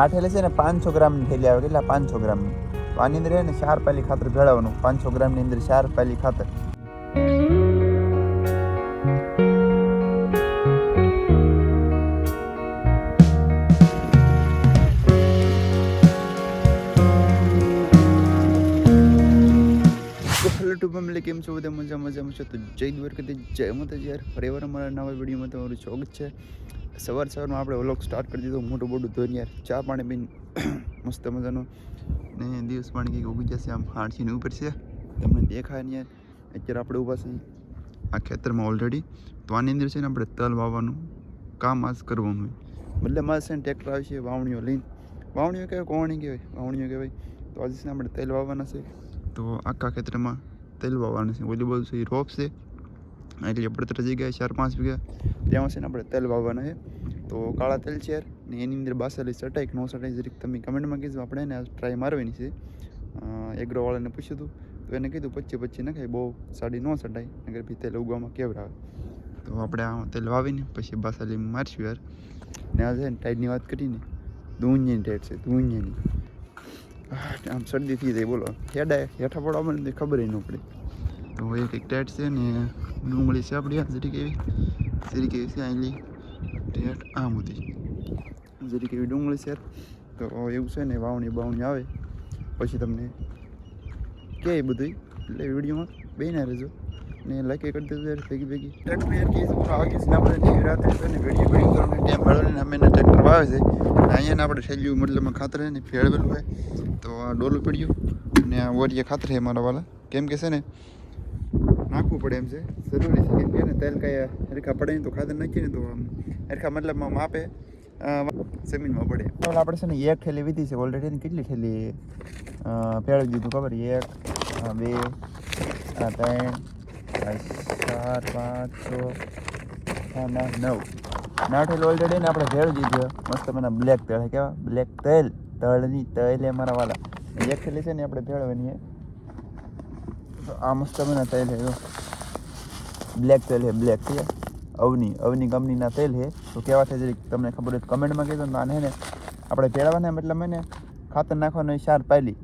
આ થેલી છે ને પાંચસો ગ્રામની થેલી આવે કેટલા પાંચસો ગ્રામની. તો આની અંદર ને ચાર પાલી ખાતર ભેળવવાનું. પાંચસો ગ્રામની અંદર ચાર પાલી ખાતર. ફેમિલી, કેમ છો બધા? મજા મજામાં છો? તો જય દ્વારકાથી જય માતાજી યાર. ફરી વાર અમારા નવા વિડીયોમાં તમારું સ્વાગત છે. સવાર સવારમાં આપણે વ્લોગ સ્ટાર્ટ કરી દીધો, મોટું મોટું ધોઈને યાર ચા પાણી પીને મસ્ત મજાનું. ને દિવસ પાણી કંઈક ઉગી જશે આમ હાડસીની ઉપર છે. તમને દેખાય ને યાર. અત્યારે આપણે ઊભા છીએ આ ખેતરમાં ઓલરેડી તો આની અંદર છે ને આપણે તલ વાવવાનું કામ આજ કરવાનું હોય બદલે મારે છે ને ટ્રેક્ટર છે, વાવણીઓ લઈને. વાવણીઓ કહેવાય કોવણી કહેવાય? વાવણીઓ કહેવાય. તો આજે છે ને આપણે તેલ વાવવાના છે. તો આખા ખેતરમાં તેલ વાવવાનું છે. ઓલી બધું છે રોપ છે. એટલે પડતર જગ્યાએ ચાર પાંચ વીઘા. ત્યાં છે ને આપણે તેલ વાવવાના છે. તો કાળા તેલ છે ને એની અંદર બાસેલી ચટાઈ કે નો ચટાઈ જરીક તમે કમેન્ટમાં કીધું આપણે એને ટ્રાય મારવાની છે. એગ્રોવાળાને પૂછ્યું હતું તો એને કીધું પચી પચી નખાય બહુ સાડી નો સટાઈ નગર બી તેલ ઉગવામાં કેવર આવે તો આપણે આ તેલ વાવીને પછી બાસાલી મારશું યાર. ને આ છે ને ટાઈડની વાત કરીને ધૂંજીની ટાઈડ છે દૂંજની આમ શરદી થઈ જાય, બોલો. હેડા હેઠા પડવા મને ખબર ન પડે. તો એક એક ટેટ છે ને ડુંગળી છે આપણી જરીક એવી જરીક એવી છે આટલી ટેટ આમ હતી. જરીક એવી ડુંગળી છે? તો એવું છે ને વાવણી બાવણી આવે. પછી તમને કે બધું એટલે વિડીયોમાં બેના રહેજો. ને લાઈક કરી દેજો યાર, ભેગી ભેગી. ટ્રેક્ટર યાર કે પૂરો આવી છે ને આપણે રાત્રે છે ને વીડિયો વીડિયો કરવાનો ટાઈમ મળ્યો ને અમે ટ્રેક્ટર વાવે છે. અને અહીંયા આપણે છેલ્લું મતલબ ખાતર ને ફેળવેલું હોય. તો આ ડોલું પડ્યું. ને આ ઓરિયા ખાતર છે મારા વાલા. કેમ કે છે ને નાખવું પડે એમ છે. જરૂરી છે કેમ કે ને તેલ કાંઈ હરખા પડે ને તો ખાતર નાખીએ ને તો હરખા મતલબમાં માપે જમીનમાં પડે. આપણે છે ને એક થેલી વીધી છે ઓલરેડી ને કેટલી થેલી? અ, દીધું ખબર? એક બે ત્રણ ચાર પાંચ છ નવ. નવ થેલી ઓલરેડી ને આપણે ભેળ દીધું મસ્ત મને બ્લેક તેલ કેવા? બ્લેક તેલ. તળની તલ એ મારા વાલા. એક થેલી છે ને આપણે તો આ મસ્ત તેલ છે બ્લેક તેલ છે બ્લેક છે અવની અવની કંપનીના તેલ છે તો કેવા છે જરીક તમને ખબર હોય કમેન્ટમાં કહેજો. ને ને, આપણે પહેરાવાના મતલબ એને ખાતર નાખવાનો ચાર પાયલી.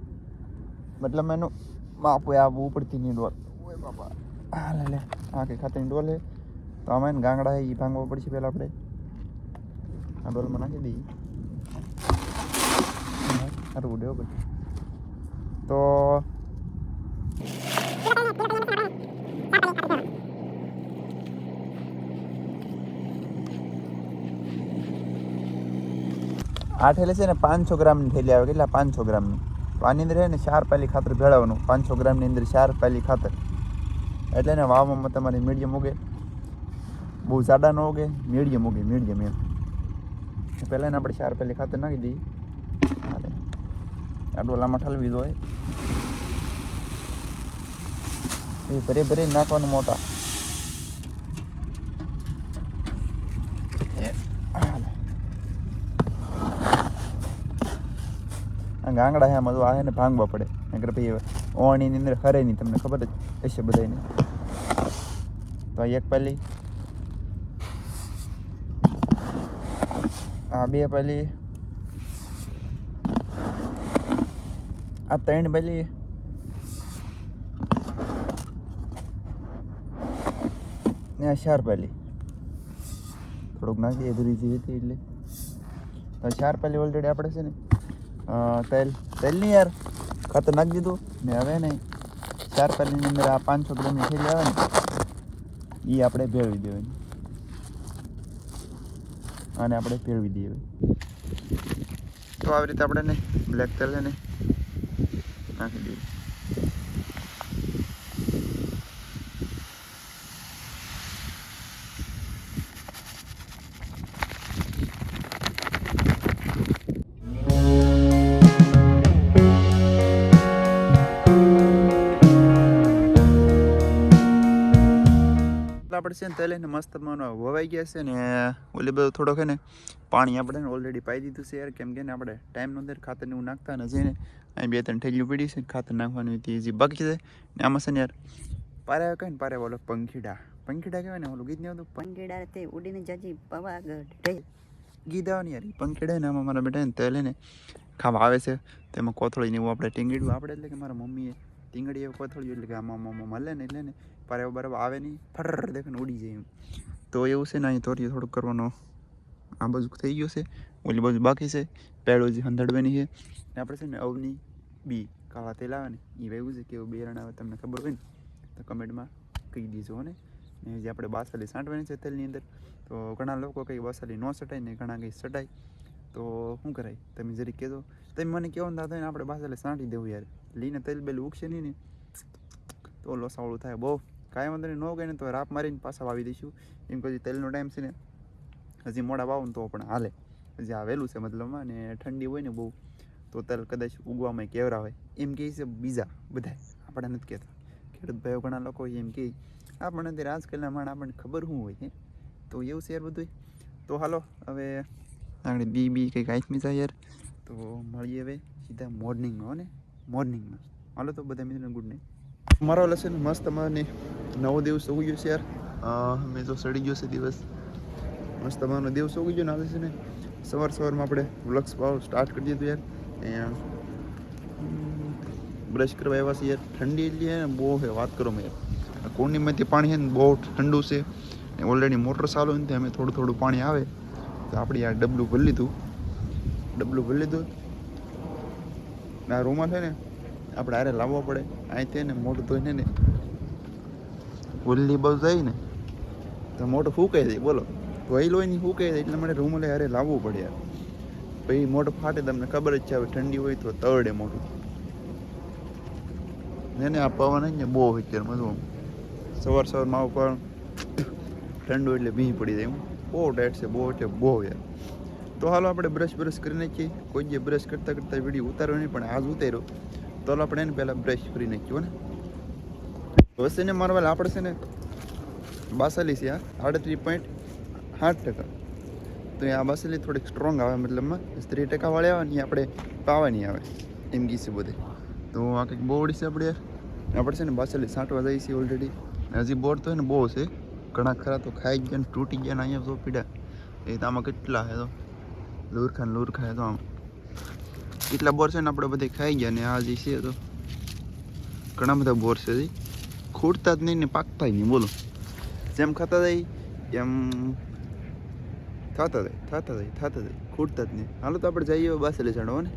મતલબ એનું માપ હોય, આ ઉપરથી ની ડોલ. બાપા. હા લે આ કે ખાતરની ડોલ છે તો આમાં એને ગાંગડા એ ભાંગવા પડશે પહેલાં આપણે. આ ડોલમાં નાખી દઈએ સારું ઉડે હો તો આ થેલી છે ને પાંચસો ગ્રામની થેલી આવે કેટલા? પાંચસો ગ્રામની. તો આની અંદર છે ને ચાર પાલી ખાતર ભેળવવાનું. પાંચસો ગ્રામની અંદર ચાર પાલી ખાતર. એટલે ને વાવવામાં તમારે મીડિયમ ઉગે. બહુ જાડા ન ઉગે, મીડિયમ ઉગે, મીડિયમ એમ. પહેલાં એને આપણે ચાર પાલી ખાતર નાખી દઈએ. આટલો ડોલામાં ઠલવી દો એ ભરે ભરે નાખવાનું મોટા એ, હાલે. આ ગાંગડા હે આમાં આવે ને ભાંગવા પડે નકર ભાઈ ઓણીની અંદર હરે નહીં તમને ખબર જ હશે બધાને તો આ એક પાલી આ બે પાલી આ ત્રણ પેલી ને આ ચાર પાલી થોડુંક નાખી અધૂરી જેવી હતી એટલે તો ચાર પાલી ઓલરેડી આપણે છે ને તેલ તેલ નહીં યાર ખાતર નાખી દીધું ને હવે ને ચાર પાલીની અંદર આ પાંચસો ગ્રામની થેલી આવે ને એ આપણે ભેળવી દેવાની. અને આપણે ભેળવી દઈએ. તો આવી રીતે આપણે ને બ્લેક તેલ ને નાખી દઈએ. આપણે છે ને તલેને મસ્ત માનો વવાઈ ગયા છે ને ઓલી બધું થોડોક છે ને પાણી આપણે ઓલરેડી પાઈ દીધું છે યાર. કેમ કે ને આપણે ટાઈમ અંદર ખાતર ને એવું નાખતા નથી ને અહીં બે ત્રણ થેલીઓ પડી છે ખાતર નાખવાની હતી ઈઝી બાકી છે. ને આમાં છે ને યાર પારે કઈ ને પારે બોલો પંખીડા. પંખીડા કહેવાય ને ઓલું ગીત નહીં હતું પંખીડા તે ઉડીને જાજી પવાગઢ ને યાર પંખેડે ને આમાં મારા બેટા ને તેલ ને ખાવા આવે છે. તેમાં કોથળી ને એવું આપણે ટીંગડ્યું આપણે એટલે કે મારા મમ્મીએ ટીંગડી એવું કોથળ્યું એટલે કે આમાં મમ્મા મળે ને એટલે ને પારે બરાબર આવે નહીં. ફર દેખે ઉડી જાય એમ. તો એવું છે ને અહીં તોરીએ થોડુંક કરવાનો આ બાજુ થઈ ગયું છે. ઓલી બાજુ બાકી છે. પેડો જે હંધડવાની છે. ને આપણે છે ને અવની બી કાળા તેલ આવે ને એ વહેવું છે. કેવું બેરણ આવે તમને ખબર હોય ને, તો કમેન્ટમાં કહી દેજો ને. ને જે આપણે બાસલી સાંટવાની છે તેલની અંદર, તો ઘણા લોકો કંઈ બાસલી ન સટાય ને ઘણા કંઈ સટાય. તો શું કરાય? તમે જરી કહેજો. તમે મને કેવો ને દાદા આપણે બાસાલી સાંટી દેવું યાર. લીને તેલ બેલ ઉગશે નહીં ને, તો લોસાવળું થાય બહુ. કાંઈ વાંધો નહીં, ન ગઈ ને તો રાપ મારીને પાછા વાવી દઈશું. એમ પછી તેલનો ટાઈમ છે ને, હજી મોડા વાવું તો પણ હાલે. હજી આ વહેલું છે મતલબમાં ને ઠંડી હોય ને બહુ, તો તેલ કદાચ ઉગવામાં કેવરા હોય. એમ કહે છે બીજા બધા આપણે નથી કહેતા. ખેડૂત ભાઈઓ ઘણા લોકો એમ કહે આપણને અત્યારે આજકાલના માણ આપણને ખબર શું હોય તો એવું છે યાર બધું તો હાલો, હવે આપણે બી બી કંઈક આઈસમી જાય યાર. તો મળીએ હવે સીધા મોર્નિંગમાં, હો ને? મોર્નિંગમાં. હાલો તો બધા મિત્રોને ગુડ નાઇટ. મારો લેસન મસ્ત મને નવો દિવસ ઉગી ગયો છે યાર. મેં તો સડી ગયો છે દિવસ. મસ્ત તમારો દિવસ ઉગી ગયો ને આજે છે ને, સવાર સવારમાં આપણે વ્લોગ્સ પાવ સ્ટાર્ટ કરી દીધું યાર. બ્રશ કરવા આવ્યા છે યાર. ઠંડી એટલી છે ને, બહુ છે વાત કરો મેં યાર. કોણીમાંથી પાણી છે ને, બહુ ઠંડુ છે. ને ઓલરેડી મોટર ચાલુ ને અમે થોડું થોડું પાણી આવે. તો આપણે આ ડબલું ભરી લીધું. ડબલું ભરી લીધું. આ રૂમાલ છે ને, આપણે આરે લાવવો પડે. અહીંથી ને મોઢું ધોઈને ને ઉલ્લી બહુ જાય ને, તો મોઢું ફૂંકાઈ જાય, બોલો. ધોઈ હોય ને ફૂંકાઈ જાય એટલે મારે રૂમાલે હારે લાવવું પડે યાર. પછી મોઢું ફાટે તમને ખબર જ છે, હવે ઠંડી હોય તો તરડે મોટું ને ને આ પવન ને બહુ અત્યારે મજવું સવાર સવારમાં આવું પણ ઠંડુ એટલે ભી પડી જાય એમ. બહુ ટાઈટ છે, બહુ એટલે બહુ યાર. તો હાલો આપણે બ્રશ બ્રશ કરી નાખીએ. કોઈ જે બ્રશ કરતાં કરતાં વીડિયો નહીં પણ આજ ઉતાર્યો. તો આપણે એને પહેલાં બ્રશ કરી નાખ્યું ને? વસે ને મારવાલ આપણે છે ને બાસાલી છે આ આડત્રીસ પોઈન્ટ સાત ટકા. તો આ બાસાલી થોડીક સ્ટ્રોંગ આવે, મતલબમાં ત્રીસ ટકાવાળી આવે ને આપણે પાવાની આવે, એમ છે બધે. તો આ કંઈક બોવડી છે આપણે આપણે છે ને બાસાલી સાંટવા જઈએ છીએ ઓલરેડી હજી બોર તો એને બહુ છે. ઘણા ખરા તો ખાઈ ગયા ને તૂટી ગયા ને અહીંયા તો પીડા. એ તો આમાં કેટલા હે તો? લુરખા ને હે તો આમ. કેટલા બોર છે ને આપણે બધે ખાઈ ગયા ને આ જે છે તો ઘણા બધા બોર છે ખૂટતા જ નહીં ને પાકતા નહીં, બોલો. જેમ ખાતા જાય એમ થતા જાય થતા જાય થતા જાય ખૂટતા જ નહીં. હાલો તો આપણે જઈએ બાસેલી ચડવા ને.